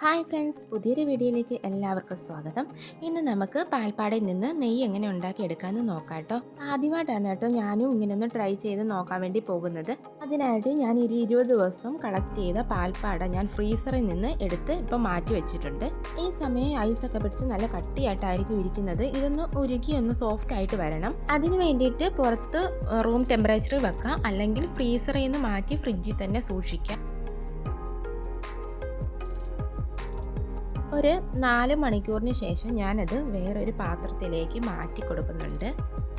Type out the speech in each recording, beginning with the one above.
Hi friends പുതിയൊരു വീഡിയോയിലേക്ക് എല്ലാവർക്കും സ്വാഗതം. ഇന്ന് നമുക്ക് പാൽപ്പാടയിൽ നിന്ന് നെയ്യ് എങ്ങനെ ഉണ്ടാക്കിയെടുക്കാമെന്ന് നോക്കാം കേട്ടോ. ആദ്യമായിട്ടാണ് കേട്ടോ ഞാനും ഇങ്ങനെ ഒന്ന് ട്രൈ ചെയ്ത് നോക്കാൻ വേണ്ടി പോകുന്നത്. അതിനായിട്ട് ഞാൻ ഒരു ഇരുപത് ദിവസം കളക്ട് ചെയ്ത പാൽപ്പാട ഞാൻ ഫ്രീസറിൽ നിന്ന് എടുത്ത് ഇപ്പം മാറ്റി വെച്ചിട്ടുണ്ട്. ഈ സമയം ഐസൊക്കെ പിടിച്ച് നല്ല കട്ടിയായിട്ടായിരിക്കും ഇരിക്കുന്നത്. ഇതൊന്ന് ഉരുക്കി ഒന്ന് സോഫ്റ്റ് ആയിട്ട് വരണം. അതിന് വേണ്ടിയിട്ട് പുറത്ത് റൂം ടെമ്പറേച്ചറിൽ വെക്കാം. അല്ലെങ്കിൽ ഫ്രീസറിൽ നിന്ന് മാറ്റി ഫ്രിഡ്ജിൽ തന്നെ സൂക്ഷിക്കാം. ഒരു നാല് മണിക്കൂറിന് ശേഷം ഞാനത് വേറൊരു പാത്രത്തിലേക്ക് മാറ്റി കൊടുക്കുന്നുണ്ട്.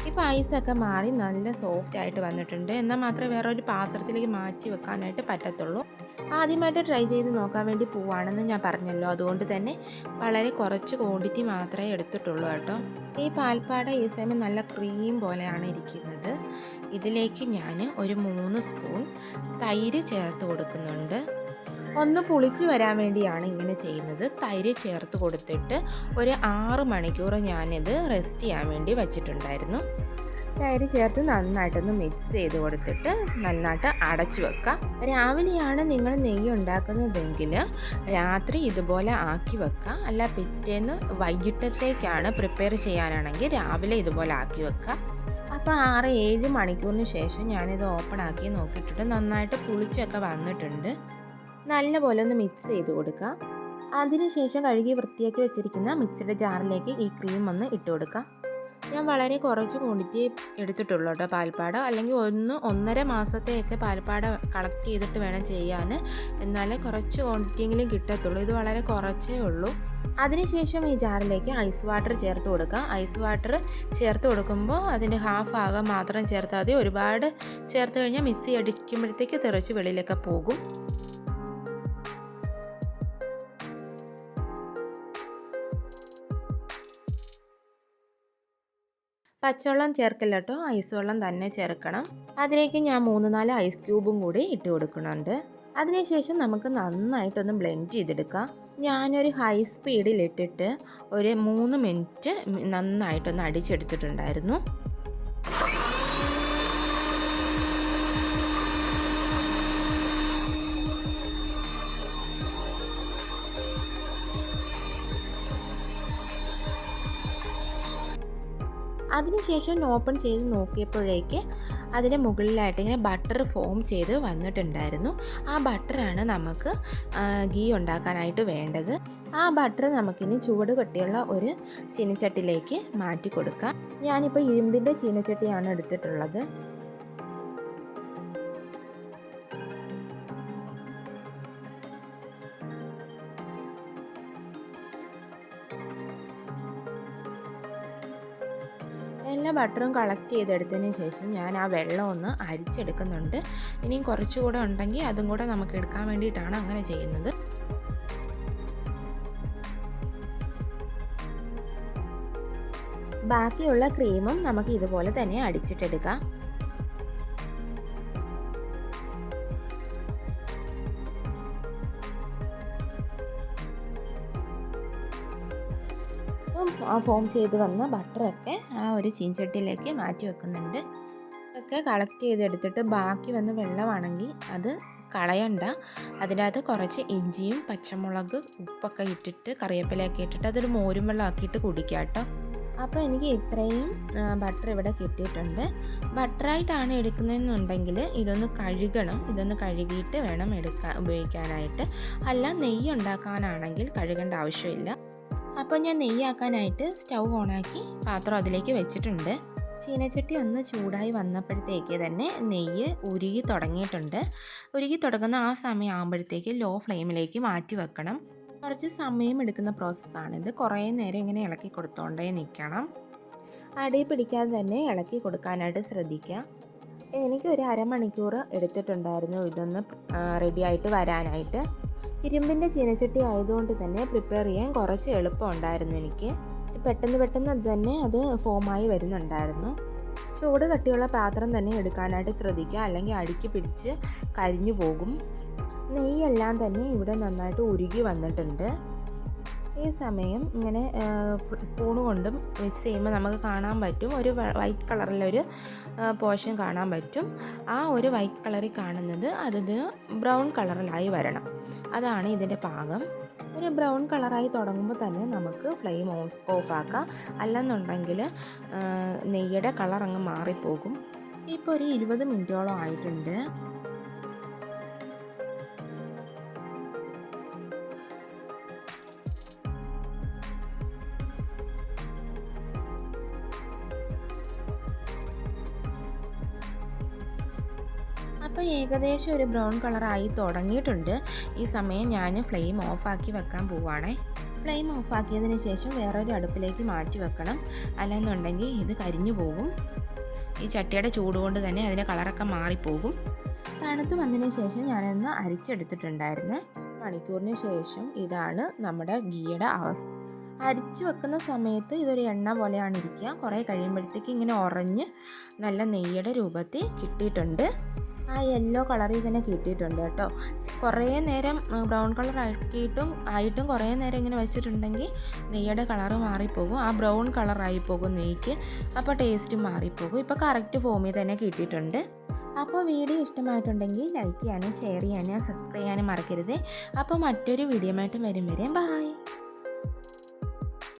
ഇപ്പോൾ ഐസൊക്കെ മാറി നല്ല സോഫ്റ്റ് ആയിട്ട് വന്നിട്ടുണ്ട്. എന്നാൽ മാത്രമേ വേറൊരു പാത്രത്തിലേക്ക് മാറ്റി വെക്കാനായിട്ട് പറ്റത്തുള്ളൂ. ആദ്യമായിട്ട് ട്രൈ ചെയ്ത് നോക്കാൻ വേണ്ടി പോവാണെന്ന് ഞാൻ പറഞ്ഞല്ലോ. അതുകൊണ്ട് തന്നെ വളരെ കുറച്ച് ക്വാണ്ടിറ്റി മാത്രമേ എടുത്തിട്ടുള്ളൂ കേട്ടോ. ഈ പാൽപ്പാട ഈ സമയം നല്ല ക്രീം പോലെയാണ് ഇരിക്കുന്നത്. ഇതിലേക്ക് ഞാൻ ഒരു മൂന്ന് സ്പൂൺ തൈര് ചേർത്ത് കൊടുക്കുന്നുണ്ട്. ഒന്ന് പുളിച്ച് വരാൻ വേണ്ടിയാണ് ഇങ്ങനെ ചെയ്യുന്നത്. തൈര് ചേർത്ത് കൊടുത്തിട്ട് ഒരു ആറ് മണിക്കൂർ ഞാനിത് റെസ്റ്റ് ചെയ്യാൻ വേണ്ടി വച്ചിട്ടുണ്ടായിരുന്നു. തൈര് ചേർത്ത് നന്നായിട്ടൊന്ന് മിക്സ് ചെയ്ത് കൊടുത്തിട്ട് നന്നായിട്ട് അടച്ചു വെക്കാം രാവിലെയാണ് നിങ്ങൾ നെയ്യ് ഉണ്ടാക്കുന്നതെങ്കിൽ രാത്രി ഇതുപോലെ ആക്കി വെക്കുക. അല്ല പിറ്റേന്ന് വൈകിട്ടത്തേക്കാണ് പ്രിപ്പയർ ചെയ്യാനാണെങ്കിൽ രാവിലെ ഇതുപോലെ ആക്കി വെക്കുക. അപ്പോൾ ആറ് ഏഴ് മണിക്കൂറിന് ശേഷം ഞാനിത് ഓപ്പൺ ആക്കി നോക്കിയിട്ടുണ്ട്. നന്നായിട്ട് പുളിച്ചൊക്കെ വന്നിട്ടുണ്ട്. നല്ലപോലെ ഒന്ന് മിക്സ് ചെയ്ത് കൊടുക്കുക. അതിനുശേഷം കഴുകി വൃത്തിയാക്കി വെച്ചിരിക്കുന്ന മിക്സിയുടെ ജാറിലേക്ക് ഈ ക്രീം ഒന്ന് ഇട്ട് കൊടുക്കുക. ഞാൻ വളരെ കുറച്ച് ക്വാണ്ടിറ്റി എടുത്തിട്ടുള്ളൂ കേട്ടോ പാൽപ്പാട്. അല്ലെങ്കിൽ ഒന്ന് ഒന്നര മാസത്തെയൊക്കെ പാൽപ്പാട് കളക്ട് ചെയ്തിട്ട് വേണം ചെയ്യാൻ. എന്നാലേ കുറച്ച് ക്വാണ്ടിറ്റിയെങ്കിലും കിട്ടത്തുള്ളൂ. ഇത് വളരെ കുറച്ചേ ഉള്ളൂ. അതിനുശേഷം ഈ ജാറിലേക്ക് ഐസ് വാട്ടർ ചേർത്ത് കൊടുക്കുക. ഐസ് വാട്ടർ ചേർത്ത് കൊടുക്കുമ്പോൾ അതിന്റെ ഹാഫ് ഭാഗം മാത്രം ചേർത്താൽ മതി. ഒരുപാട് ചേർത്ത് കഴിഞ്ഞാൽ മിക്സി അടിക്കുമ്പോഴത്തേക്ക് തെറിച്ച് വെളിയിലൊക്കെ പോകും. പച്ചവെള്ളം ചേർക്കില്ല കേട്ടോ ഐസ് വെള്ളം തന്നെ ചേർക്കണം. അതിലേക്ക് ഞാൻ മൂന്ന് നാല് ഐസ് ക്യൂബും കൂടി ഇട്ട് കൊടുക്കുന്നുണ്ട്. അതിനുശേഷം നമുക്ക് നന്നായിട്ടൊന്ന് ബ്ലെൻഡ് ചെയ്തെടുക്കാം. ഞാനൊരു ഹൈ സ്പീഡിൽ ഇട്ടിട്ട് ഒരു മൂന്ന് മിനിറ്റ് നന്നായിട്ടൊന്ന് അടിച്ചെടുത്തിട്ടുണ്ടായിരുന്നു. അതിനുശേഷം ഓപ്പൺ ചെയ്ത് നോക്കിയപ്പോഴേക്ക് അതിന് മുകളിലായിട്ട് ഇങ്ങനെ ബട്ടർ ഫോം ചെയ്ത് വന്നിട്ടുണ്ടായിരുന്നു. ആ ബട്ടറാണ് നമുക്ക് ഗീ ഉണ്ടാക്കാനായിട്ട് വേണ്ടത്. ആ ബട്ടർ നമുക്കിനി ചൂട് കെട്ടിയുള്ള ഒരു ചീനച്ചട്ടിലേക്ക് മാറ്റി കൊടുക്കാം. ഞാനിപ്പോൾ ഇരുമ്പിന്റെ ചീനച്ചട്ടിയാണ് എടുത്തിട്ടുള്ളത്. ബട്ടറും കളക്ട് ചെയ്തെടുത്തതിന് ശേഷം ഞാൻ ആ വെള്ളം ഒന്ന് അരിച്ചെടുക്കുന്നുണ്ട്. ഇനിയും കുറച്ചുകൂടെ ഉണ്ടെങ്കിൽ അതും കൂടെ നമുക്ക് എടുക്കാൻ വേണ്ടിയിട്ടാണ് അങ്ങനെ ചെയ്യുന്നത്. ബാക്കിയുള്ള ക്രീമും നമുക്ക് ഇതുപോലെ തന്നെ അടിച്ചിട്ടെടുക്കാം. ഫോം ചെയ്ത് വന്ന ബട്ടറൊക്കെ ആ ഒരു ചീൻചട്ടിയിലേക്ക് മാറ്റി വെക്കുന്നുണ്ട്. ഒക്കെ കളക്ട് ചെയ്തെടുത്തിട്ട് ബാക്കി വന്ന വെള്ളമാണെങ്കിൽ അത് കളയണ്ട. അതിനകത്ത് കുറച്ച് ഇഞ്ചിയും പച്ചമുളക് ഉപ്പൊക്കെ ഇട്ടിട്ട് കറിവേപ്പിലയൊക്കെ ഇട്ടിട്ട് അതൊരു മോരും വെള്ളം ആക്കിയിട്ട് കേട്ടോ. അപ്പോൾ എനിക്ക് ഇത്രയും ബട്ടർ ഇവിടെ കിട്ടിയിട്ടുണ്ട്. ബട്ടറായിട്ടാണ് എടുക്കുന്നതെന്നുണ്ടെങ്കിൽ ഇതൊന്ന് കഴുകണം. ഇതൊന്ന് കഴുകിയിട്ട് വേണം എടുക്കാൻ ഉപയോഗിക്കാനായിട്ട്. അല്ല നെയ്യ് ഉണ്ടാക്കാനാണെങ്കിൽ കഴുകേണ്ട ആവശ്യമില്ല. അപ്പോൾ ഞാൻ നെയ്യാക്കാനായിട്ട് സ്റ്റൗ ഓണാക്കി പാത്രം അതിലേക്ക് വെച്ചിട്ടുണ്ട്. ചീനച്ചട്ടി ഒന്ന് ചൂടായി വന്നപ്പോഴത്തേക്ക് തന്നെ നെയ്യ് ഉരുകി തുടങ്ങിയിട്ടുണ്ട്. ഉരുകി തുടങ്ങുന്ന ആ സമയം ആകുമ്പോഴത്തേക്ക് ലോ ഫ്ലെയിമിലേക്ക് മാറ്റി വെക്കണം. കുറച്ച് സമയം എടുക്കുന്ന പ്രോസസ്സാണിത് കുറേ നേരം ഇങ്ങനെ ഇളക്കി കൊടുത്തോണ്ടേ നിൽക്കണം അടി പിടിക്കാതെ തന്നെ ഇളക്കി കൊടുക്കാനായിട്ട് ശ്രദ്ധിക്കുക എനിക്ക് ഒരു അരമണിക്കൂർ എടുത്തിട്ടുണ്ടായിരുന്നു ഇതൊന്ന് റെഡിയായിട്ട് വരാനായിട്ട്. ഇരുമ്പിന്റെ ചീനച്ചട്ടി ആയതുകൊണ്ട് തന്നെ പ്രിപ്പയർ ചെയ്യാൻ കുറച്ച് എളുപ്പമുണ്ടായിരുന്നു എനിക്ക്. പെട്ടെന്ന് പെട്ടെന്ന് അത് തന്നെ അത് ഫോമായി വരുന്നുണ്ടായിരുന്നു. ചൂട് കട്ടിയുള്ള പാത്രം തന്നെ എടുക്കാനായിട്ട് ശ്രദ്ധിക്കുക. അല്ലെങ്കിൽ അടുക്കി പിടിച്ച് കരിഞ്ഞു പോകും. നെയ്യെല്ലാം തന്നെ ഇവിടെ നന്നായിട്ട് ഉരുകി വന്നിട്ടുണ്ട്. ഈ സമയം ഇങ്ങനെ സ്പൂൺ കൊണ്ടും മിക്സ് ചെയ്യുമ്പോൾ നമുക്ക് കാണാൻ പറ്റും. ഒരു വൈറ്റ് കളറിലൊരു പോർഷൻ കാണാൻ പറ്റും. ആ ഒരു വൈറ്റ് കളറിൽ കാണുന്നത് അതിന് ബ്രൗൺ കളറിലായി വരണം. അതാണ് ഇതിന്റെ പാകം. ഒരു ബ്രൗൺ കളറായി തുടങ്ങുമ്പോൾ തന്നെ നമുക്ക് ഫ്ലെയിം ഓഫ് ഓഫാക്കാം അല്ലെന്നുണ്ടെങ്കിൽ നെയ്യുടെ കളർ അങ്ങ് മാറിപ്പോകും. ഇപ്പോൾ ഒരു ഇരുപത് മിനിറ്റോളം ആയിട്ടുണ്ട്. അപ്പോൾ ഏകദേശം ഒരു ബ്രൗൺ കളറായി തുടങ്ങിയിട്ടുണ്ട്. ഈ സമയം ഞാൻ ഫ്ലെയിം ഓഫാക്കി വെക്കാൻ പോവുകയാണേ ഫ്ലെയിം ഓഫാക്കിയതിന് ശേഷം വേറൊരു അടുപ്പിലേക്ക് മാറ്റി വെക്കണം. അല്ലെന്നുണ്ടെങ്കിൽ ഇത് കരിഞ്ഞു പോകും ഈ ചട്ടിയുടെ ചൂട് കൊണ്ട് തന്നെ അതിന്റെ കളറൊക്കെ മാറിപ്പോകും. തണുത്ത് വന്നതിന് ശേഷം ഞാനൊന്ന് അരിച്ചെടുത്തിട്ടുണ്ടായിരുന്നു. മണിക്കൂറിന് ശേഷം ഇതാണ് നമ്മുടെ ഗീയുടെ അവസ്ഥ. അരിച്ചു വെക്കുന്ന സമയത്ത് ഇതൊരു എണ്ണ പോലെയാണ് ഇരിക്കുക. കുറേ കഴിയുമ്പോഴത്തേക്ക് ഇങ്ങനെ ഉറഞ്ഞ് നല്ല നെയ്യുടെ രൂപത്തിൽ കിട്ടിയിട്ടുണ്ട്. ആ യെല്ലോ കളറിൽ തന്നെ കിട്ടിയിട്ടുണ്ട് കേട്ടോ. കുറേ നേരം ബ്രൗൺ കളർ ആക്കിയിട്ടും ആയിട്ടും കുറേ നേരം ഇങ്ങനെ വെച്ചിട്ടുണ്ടെങ്കിൽ നെയ്യുടെ കളറ് മാറിപ്പോകും. ആ ബ്രൗൺ കളറായി പോകും നെയ്ക്ക്. അപ്പോൾ ടേസ്റ്റ് മാറിപ്പോകും. ഇപ്പോൾ കറക്റ്റ് ഫോമിൽ തന്നെ കിട്ടിയിട്ടുണ്ട്. അപ്പോൾ വീഡിയോ ഇഷ്ടമായിട്ടുണ്ടെങ്കിൽ ലൈക്ക് ചെയ്യാനും ഷെയർ ചെയ്യാനും സബ്സ്ക്രൈബ് ചെയ്യാനും മറക്കരുത്. അപ്പോൾ മറ്റൊരു വീഡിയോ ആയിട്ട് വരും വരെ. ബായ്